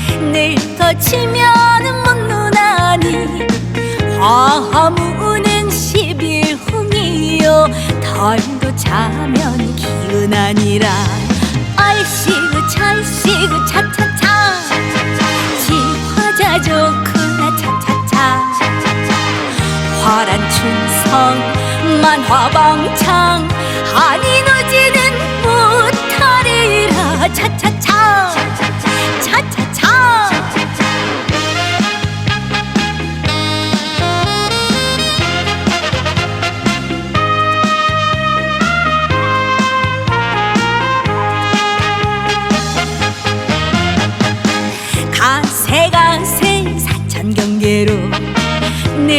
젊어서 놀아 늙어치면 묻는나니. 화무는 십일홍이요. 덜도 자면 기운 아니라. 얼씨구 철씨구 차차차. 지화자 좋구나 차차차. 화란 춘성 만화방창. 한이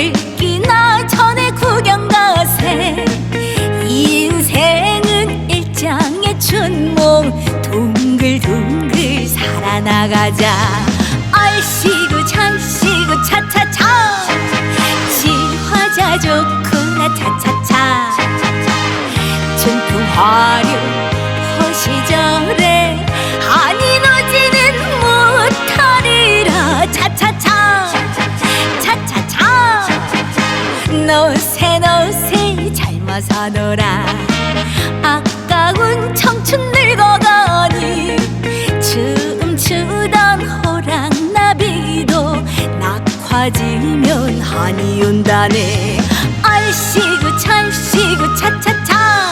늙기나 전에 구경 가세. 인생은 일장의 춘몽. 둥글둥글 살아나가자. 얼씨구 절씨구 차차차. 지화자 좋구나 차차차. 전통 화류 노세 젊어서 놀아 아까운 청춘 늙어가니 춤추던 호랑나비도 낙화지면 한이 온다네. 얼씨구 철씨구 차차차